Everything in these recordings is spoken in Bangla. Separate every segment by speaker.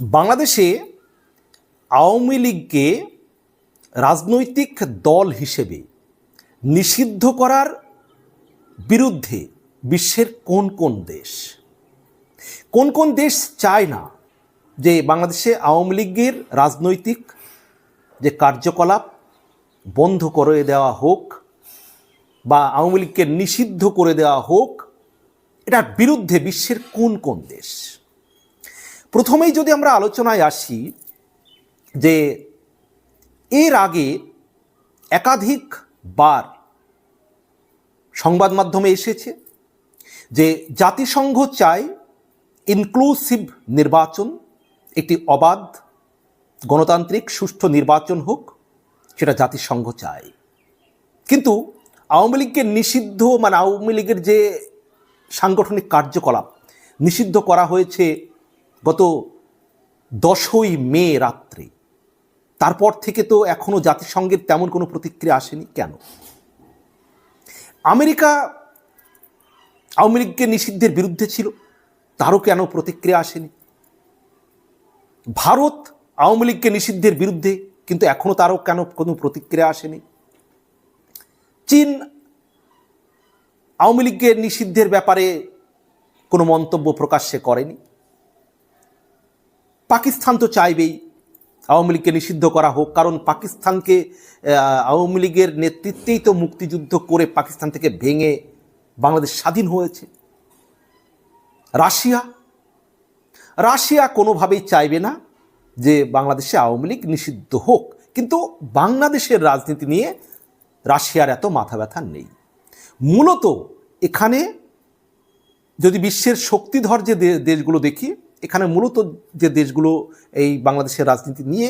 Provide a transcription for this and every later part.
Speaker 1: বাংলাদেশে আওয়ামী লীগকে রাজনৈতিক দল হিসেবে নিষিদ্ধ করার বিরুদ্ধে বিশ্বের কোন কোন দেশ? কোন কোন দেশ চায় না যে বাংলাদেশে আওয়ামী লীগের রাজনৈতিক যে কার্যকলাপ বন্ধ করে দেওয়া হোক বা আওয়ামী লীগকে নিষিদ্ধ করে দেওয়া হোক, এটার বিরুদ্ধে বিশ্বের কোন কোন দেশ? প্রথমেই যদি আমরা আলোচনায় আসি যে এর আগে একাধিকবার সংবাদ মাধ্যমে এসেছে যে জাতিসংঘ চায় ইনক্লুসিভ নির্বাচন, একটি অবাধ, গণতান্ত্রিক, সুষ্ঠু নির্বাচন হোক, সেটা জাতিসংঘ চায়। কিন্তু আওয়ামী লীগকে নিষিদ্ধ মানে আওয়ামী লীগের যে সাংগঠনিক কার্যকলাপ নিষিদ্ধ করা হয়েছে গত দশই মে রাত্রে। তারপর থেকে তো এখনও জাতিসংঘের তেমন কোনো প্রতিক্রিয়া আসেনি। কেন? আমেরিকা আওয়ামী লীগকে নিষিদ্ধের বিরুদ্ধে ছিল, তারও কেন প্রতিক্রিয়া আসেনি? ভারত আওয়ামী লীগকে নিষিদ্ধের বিরুদ্ধে, কিন্তু এখনও তারও কেন কোনো প্রতিক্রিয়া আসেনি? চীন আওয়ামী লীগের নিষিদ্ধের ব্যাপারে কোনো মন্তব্য প্রকাশ্যে করেনি? পাকিস্তান তো চাইবেই। আওয়ামী লীগকে নিষিদ্ধ করা হোক, কারণ পাকিস্তানকে আওয়ামী লীগের নেতৃত্বেই তো মুক্তিযুদ্ধ করে পাকিস্তান থেকে ভেঙে বাংলাদেশ স্বাধীন হয়েছে। রাশিয়া রাশিয়া কোনোভাবেই চাইবে না যে বাংলাদেশে আওয়ামী লীগ নিষিদ্ধ হোক, কিন্তু বাংলাদেশের রাজনীতি নিয়ে রাশিয়ার এত মাথা ব্যথা নেই। মূলত এখানে যদি বিশ্বের শক্তিধর যে দেশগুলো দেখি এখানে মূলত যে দেশগুলো এই বাংলাদেশের রাজনীতি নিয়ে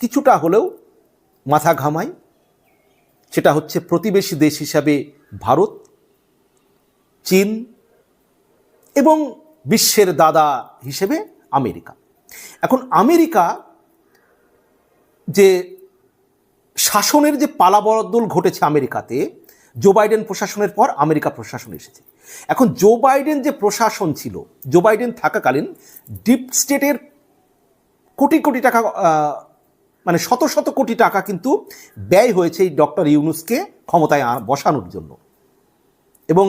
Speaker 1: কিছুটা হলেও মাথা ঘামায়, সেটা হচ্ছে প্রতিবেশী দেশ হিসাবে ভারত, চীন এবং বিশ্বের দাদা হিসেবে আমেরিকা। এখন আমেরিকা যে শাসনের যে পালাবদল ঘটেছে আমেরিকাতে, জো বাইডেন প্রশাসনের পর আমেরিকা প্রশাসন এসেছে। এখন জো বাইডেন যে প্রশাসন ছিল জো বাইডেন থাকাকালীন ডিপ স্টেটের কোটি কোটি টাকা মানে শত শত কোটি টাকা কিন্তু ব্যয় হয়েছে এই ডক্টর ইউনুসকে ক্ষমতায় বসানোর জন্য। এবং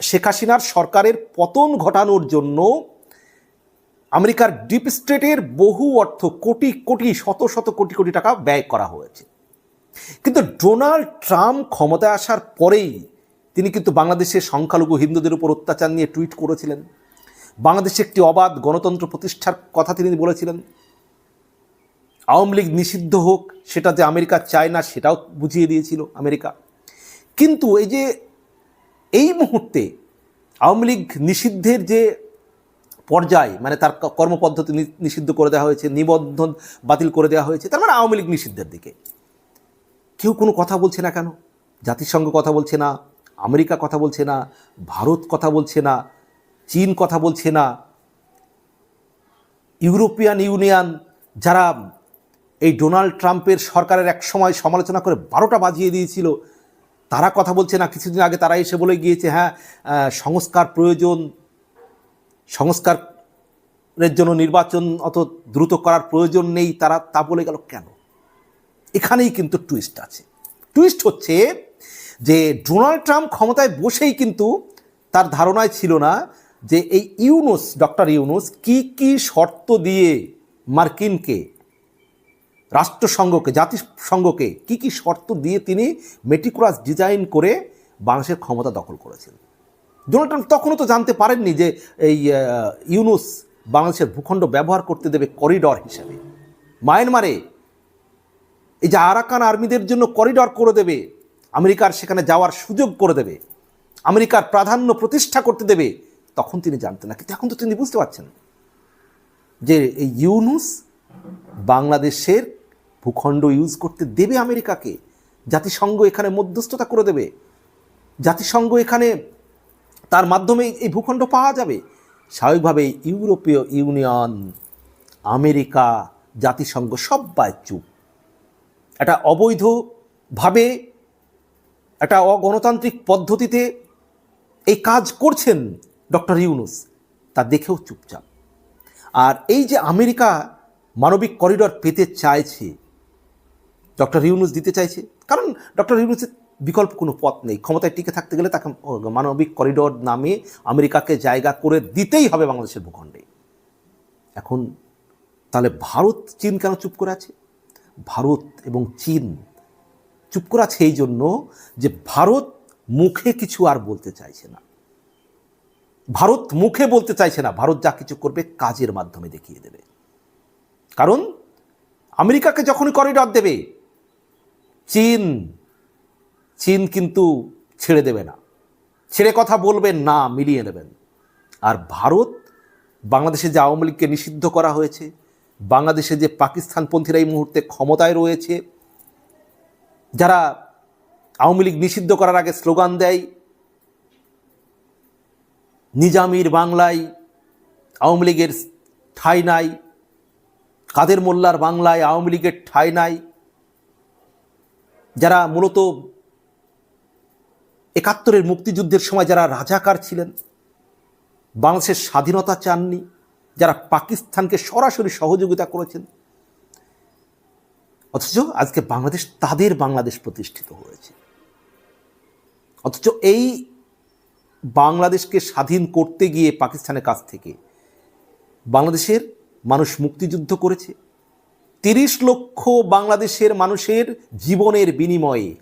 Speaker 1: শেখ হাসিনার সরকারের পতন ঘটানোর জন্য আমেরিকার ডিপ স্টেটের বহু অর্থ কোটি কোটি, শত শত কোটি কোটি টাকা ব্যয় করা হয়েছে। কিন্তু ডোনাল্ড ট্রাম্প ক্ষমতায় আসার পরেই তিনি কিন্তু বাংলাদেশের সংখ্যালঘু হিন্দুদের উপর অত্যাচার নিয়ে টুইট করেছিলেন। বাংলাদেশে একটি অবাধ গণতন্ত্র প্রতিষ্ঠার কথা তিনি বলেছিলেন। আওয়ামী লীগ নিষিদ্ধ হোক, সেটা যে আমেরিকা চায় না, সেটাও বুঝিয়ে দিয়েছিল আমেরিকা। কিন্তু এই যে, এই মুহূর্তে আওয়ামী লীগ নিষিদ্ধের যে পর্যায় মানে তার কর্মপদ্ধতি নিষিদ্ধ করে দেওয়া হয়েছে, নিবন্ধন বাতিল করে দেওয়া হয়েছে, তার মানে আওয়ামী লীগ নিষিদ্ধের দিকে। কেউ কোনো কথা বলছে না কেন? জাতিসংঘ কথা বলছে না আমেরিকা কথা বলছে না, ভারত কথা বলছে না, চীন কথা বলছে না। ইউরোপিয়ান ইউনিয়ন যারা এই ডোনাল্ড ট্রাম্পের সরকারের এক সময় সমালোচনা করে বারোটা বাজিয়ে দিয়েছিল, তারা কথা বলছে না। কিছুদিন আগে তারা এসে বলে গিয়েছে হ্যাঁ সংস্কার প্রয়োজন, সংস্কারের জন্য নির্বাচন অত দ্রুত করার প্রয়োজন নেই, তারা তা বলে গেল কেন? এখানেই কিন্তু টুইস্ট আছে। টুইস্ট হচ্ছে যে ডোনাল্ড ট্রাম্প ক্ষমতায় বসেই কিন্তু তার ধারণায় ছিল না যে এই ইউনুস, ডক্টর ইউনুস কি কি শর্ত দিয়ে মার্কিনকে, রাষ্ট্রসংঘকে, জাতিসংঘকে কি কি শর্ত দিয়ে তিনি মেটিকুলাস ডিজাইন করে বাংলাদেশের ক্ষমতা দখল করেছেন? ডোনাল্ড ট্রাম্প তখনও তো জানতে পারেননি যে এই ইউনুস বাংলাদেশের ভূখণ্ড ব্যবহার করতে দেবে করিডর হিসাবে। মায়ানমারে এই যে আরাকান আর্মিদের জন্য করিডর করে দেবে আমেরিকার সেখানে যাওয়ার সুযোগ করে দেবে, আমেরিকার প্রাধান্য প্রতিষ্ঠা করতে দেবে, তখন তিনি জানতেন না। কিন্তু এখন তো তিনি বুঝতে পারছেন যে এই ইউনুস বাংলাদেশের ভূখণ্ড ইউজ করতে দেবে আমেরিকাকে, জাতিসংঘ এখানে মধ্যস্থতা করে দেবে, জাতিসংঘ এখানে তার মাধ্যমে এই ভূখণ্ড পাওয়া যাবে। স্বাভাবিকভাবে ইউরোপীয় ইউনিয়ন, আমেরিকা, জাতিসংঘ সবাই চুপ। একটা অবৈধভাবে একটা অগণতান্ত্রিক পদ্ধতিতে এই কাজ করছেন ডক্টর ইউনুস, তা দেখেও চুপচাপ। আর এই যে আমেরিকা মানবিক করিডর পেতে চাইছে, ডক্টর ইউনুস দিতে চাইছে, কারণ ডক্টর ইউনুসের বিকল্প কোনো পথ নেই। ক্ষমতায় টিকে থাকতে গেলে তাকে মানবিক করিডোর নামে আমেরিকাকে জায়গা করে দিতেই হবে বাংলাদেশের ভূখণ্ডে। এখন তাহলে ভারত চীন কেন চুপ করে আছে? ভারত এবং চীন চুপ করে আছে এই জন্য যে ভারত মুখে কিছু আর বলতে চাইছে না। ভারত মুখে বলতে চাইছে না, ভারত যা কিছু করবে কাজের মাধ্যমে দেখিয়ে দেবে। কারণ আমেরিকাকে যখনই করিডর দেবে, চীন চীন কিন্তু ছেড়ে দেবে না। ছেড়ে কথা বলবেন না, মিলিয়ে নেবেন। আর ভারত, বাংলাদেশে যে আওয়ামী লীগকে নিষিদ্ধ করা হয়েছে, বাংলাদেশে যে পাকিস্তানপন্থীরা এই মুহূর্তে ক্ষমতায় রয়েছে যারা আওয়ামী লীগ নিষিদ্ধ করার আগে স্লোগান দেয়, নিজামির বাংলায়, আওয়ামী লীগের ঠাঁই নাই, কাদের মোল্লার বাংলায় আওয়ামী লীগের ঠাঁই নাই, যারা মূলত একাত্তরের মুক্তিযুদ্ধের সময় যারা রাজাকার ছিলেন, বাংলাদেশের স্বাধীনতা চাননি, যারা পাকিস্তানকে সরাসরি সহযোগিতা করেছেন অথচ আজকে বাংলাদেশ, তাদের বাংলাদেশ প্রতিষ্ঠিত হয়েছে। অথচ এই বাংলাদেশকে স্বাধীন করতে গিয়ে পাকিস্তানের কাছ থেকে বাংলাদেশের মানুষ মুক্তিযুদ্ধ করেছে। তিরিশ লক্ষ বাংলাদেশের মানুষের জীবনের বিনিময়ে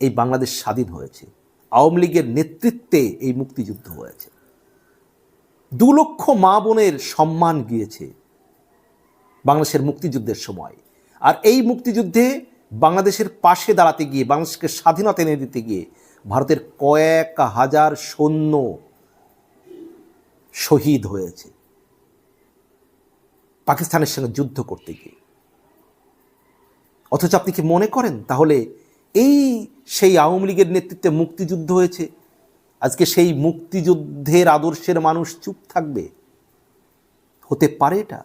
Speaker 1: এই বাংলাদেশ স্বাধীন হয়েছে। আওয়ামী লীগের নেতৃত্বে এই মুক্তিযুদ্ধ হয়েছে। দু লক্ষ মা বোনের সম্মান গিয়েছে বাংলাদেশের মুক্তিযুদ্ধের সময়। আর এই মুক্তিযুদ্ধে বাংলাদেশের পাশে দাঁড়াতে গিয়ে, বাংলাদেশকে স্বাধীনতা এনে দিতে গিয়ে ভারতের কয়েক হাজার সৈন্য শহীদ হয়েছে। পাকিস্তানের সঙ্গে যুদ্ধ করতে গিয়ে। অথচ আপনি কি মনে করেন তাহলে এই সেই আওয়ামী লীগের নেতৃত্বে মুক্তিযুদ্ধ হয়েছে? আজকে সেই মুক্তিযুদ্ধের আদর্শের মানুষ চুপ থাকবে? হতে পারে এটা?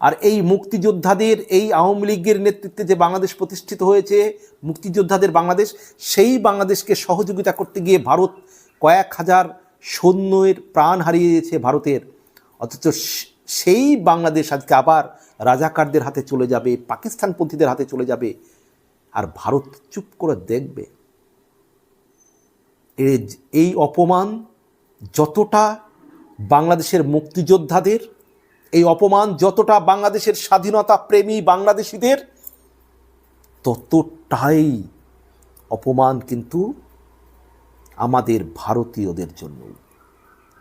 Speaker 1: আর এই মুক্তিযোদ্ধাদের, এই আওয়ামী লীগের নেতৃত্বে যে বাংলাদেশ প্রতিষ্ঠিত হয়েছে, মুক্তিযোদ্ধাদের বাংলাদেশ, সেই বাংলাদেশকে সহযোগিতা করতে গিয়ে ভারত কয়েক হাজার সৈন্যের প্রাণ হারিয়েছে ভারতের। অথচ সেই বাংলাদেশ আজকে আবার রাজাকারদের হাতে চলে যাবে, পাকিস্তানপন্থীদের হাতে চলে যাবে। আর ভারত চুপ করে দেখবে। এই অপমান যতটা বাংলাদেশের মুক্তিযোদ্ধাদের অপমান যতটা বাংলাদেশের স্বাধীনতা প্রেমী বাংলাদেশিদের, ততটাই অপমান কিন্তু আমাদের ভারতীয়দের জন্য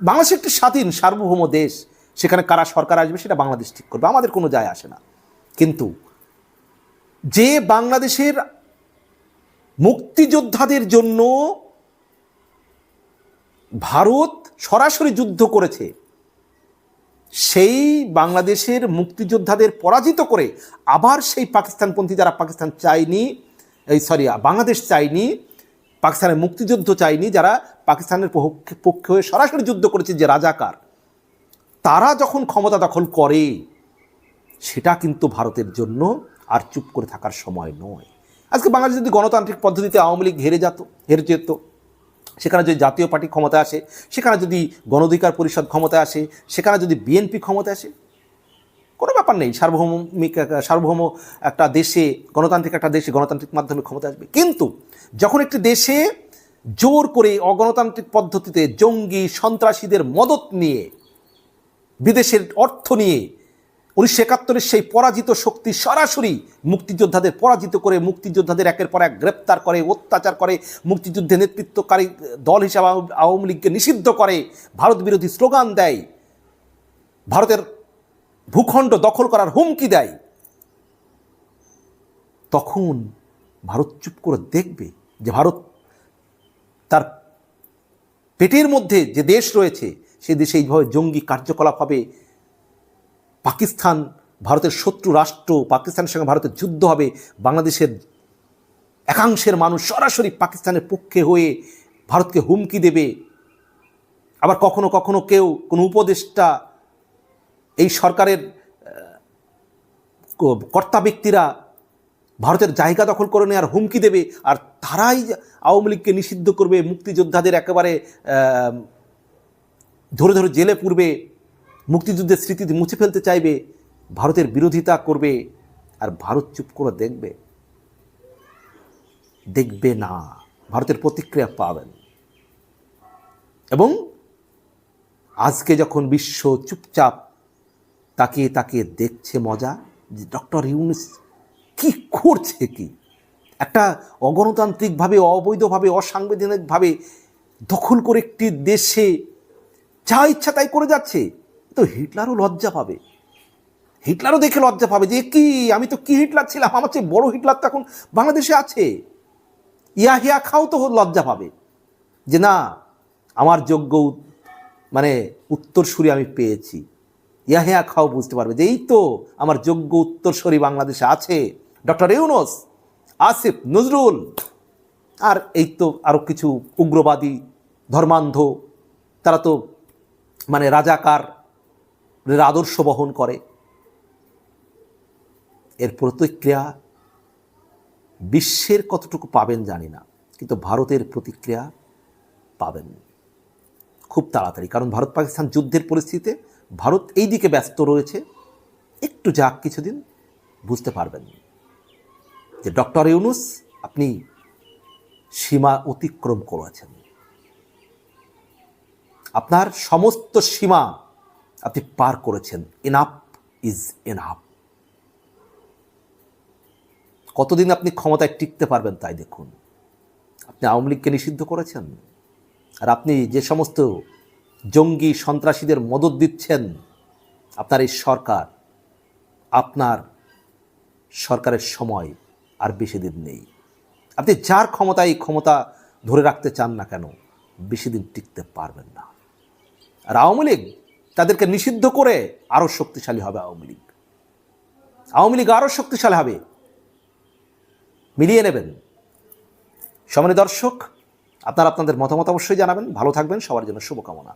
Speaker 1: বাংলাদেশ একটি স্বাধীন, সার্বভৌম দেশ, সেখানে কারা সরকার আসবে সেটা বাংলাদেশ ঠিক করবে, আমাদের কোনো যায় আসে না। কিন্তু যে বাংলাদেশের মুক্তিযোদ্ধাদের জন্য ভারত সরাসরি যুদ্ধ করেছে সেই বাংলাদেশের মুক্তিযোদ্ধাদের পরাজিত করে আবার সেই পাকিস্তানপন্থী যারা পাকিস্তান চায়নি, এই সরি বাংলাদেশ চায়নি, পাকিস্তানের মুক্তিযুদ্ধ চায়নি, যারা পাকিস্তানের পক্ষে হয়ে সরাসরি যুদ্ধ করেছে যে রাজাকার তারা যখন ক্ষমতা দখল করে, সেটা কিন্তু ভারতের জন্য আর চুপ করে থাকার সময় নয়। আজকে বাংলাদেশ যদি গণতান্ত্রিক পদ্ধতিতে আওয়ামী লীগ হেরে যেত হেরে যেত সেখানে যদি জাতীয় পার্টি ক্ষমতা আসে, সেখানে যদি গণঅধিকার পরিষদ ক্ষমতা আসে, সেখানে যদি বিএনপি ক্ষমতা আসে, কোনো ব্যাপার নেই, সার্বভৌমিক সার্বভৌম একটা দেশে, গণতান্ত্রিক একটা দেশে গণতান্ত্রিক মাধ্যমে ক্ষমতা আসবে। কিন্তু যখন একটি দেশে জোর করে অগণতান্ত্রিক পদ্ধতিতে জঙ্গি সন্ত্রাসীদের মদত নিয়ে, বিদেশের অর্থ নিয়ে উনিশশো একাত্তরের সেই পরাজিত শক্তি সরাসরি মুক্তিযোদ্ধাদের, পরাজিত করে মুক্তিযোদ্ধাদের একের পর এক গ্রেপ্তার করে, অত্যাচার করে, মুক্তিযুদ্ধে নেতৃত্বকারী দল হিসাবে আওয়ামী লীগকে নিষিদ্ধ করে, ভারত বিরোধী স্লোগান দেয়, ভারতের ভূখণ্ড দখল করার হুমকি দেয়। তখন ভারত চুপ করে দেখবে যে ভারত তার পেটের মধ্যে যে দেশ রয়েছে, সে দেশে এইভাবে জঙ্গি কার্যকলাপ হবে পাকিস্তান, ভারতের শত্রু রাষ্ট্র, পাকিস্তানের সঙ্গে ভারতের যুদ্ধ হবে, বাংলাদেশের একাংশের মানুষ সরাসরি পাকিস্তানের পক্ষে হয়ে ভারতকে হুমকি দেবে। আবার কখনো কখনো কেউ, কোনো উপদেষ্টা, এই সরকারের কর্তা ব্যক্তিরা ভারতের জায়গা দখল করে নেওয়ার হুমকি দেবে, আর তারাই আওয়ামী লীগকে নিষিদ্ধ করবে, মুক্তিযোদ্ধাদের একেবারে ধরে ধরে জেলে পুরবে। মুক্তিযুদ্ধের স্মৃতি মুছে ফেলতে চাইবে, ভারতের বিরোধিতা করবে, আর ভারত চুপ করে দেখবে। দেখবে না, ভারতের প্রতিক্রিয়া পাবেন। এবং আজকে যখন বিশ্ব চুপচাপ তাকে তাকে দেখছে মজা, যে ডক্টর ইউনুস কি করছে কি? একটা অগণতান্ত্রিকভাবে, অবৈধভাবে, অসাংবিধানিকভাবে দখল করে একটি দেশে যা ইচ্ছা তাই করে যাচ্ছে। তো হিটলারও লজ্জা পাবে। হিটলারও দেখে লজ্জা পাবে যে, কি, আমি তো কি হিটলার ছিলাম? আমার চেয়ে বড় হিটলার তো এখন বাংলাদেশে আছে। ইয়া হিয়া খাও তো লজ্জা পাবে যে, না, আমার যোগ্য মানে উত্তরসূরি আমি পেয়েছি। ইয়া হিয়া খাও বুঝতে পারবে যে, এই তো আমার যোগ্য উত্তরসূরি বাংলাদেশে আছে। ডক্টর ইউনুস, আসিফ, নজরুল, আর এই তো আরও কিছু উগ্রবাদী ধর্মান্ধ, তারা তো মানে রাজাকার আদর্শ বহন করে। এর প্রতিক্রিয়া বিশ্বের কতটুকু পাবেন জানি না, কিন্তু ভারতের প্রতিক্রিয়া পাবেন খুব তাড়াতাড়ি। কারণ ভারত পাকিস্তান যুদ্ধের পরিস্থিতিতে ভারত এই দিকে ব্যস্ত রয়েছে, একটু যাক কিছুদিন বুঝতে পারবেন। যে ডক্টর ইউনুস, আপনি সীমা অতিক্রম করেছেন। আপনার সমস্ত সীমা আপনি পার করেছেন। এনাফ ইজ এনাফ কতদিন আপনি ক্ষমতায় টিকতে পারবেন তাই দেখুন। আপনি আওয়ামী লীগকে নিষিদ্ধ করেছেন। আর আপনি যে সমস্ত জঙ্গি সন্ত্রাসীদের মদত দিচ্ছেন, আপনার এই সরকার, আপনার সরকারের সময় আর বেশি দিন নেই। আপনি যার ক্ষমতায় এই ক্ষমতা ধরে রাখতে চান না কেন, বেশি দিন টিকতে পারবেন না। আর আওয়ামী লীগ তাদেরকে নিষিদ্ধ করে আরও শক্তিশালী হবে আওয়ামী লীগ। আওয়ামী লীগ আরও শক্তিশালী হবে। মিলিয়ে নেবেন। সমানী দর্শক, আপনারা আপনাদের মতামত অবশ্যই জানাবেন। ভালো থাকবেন। সবার জন্য শুভকামনা।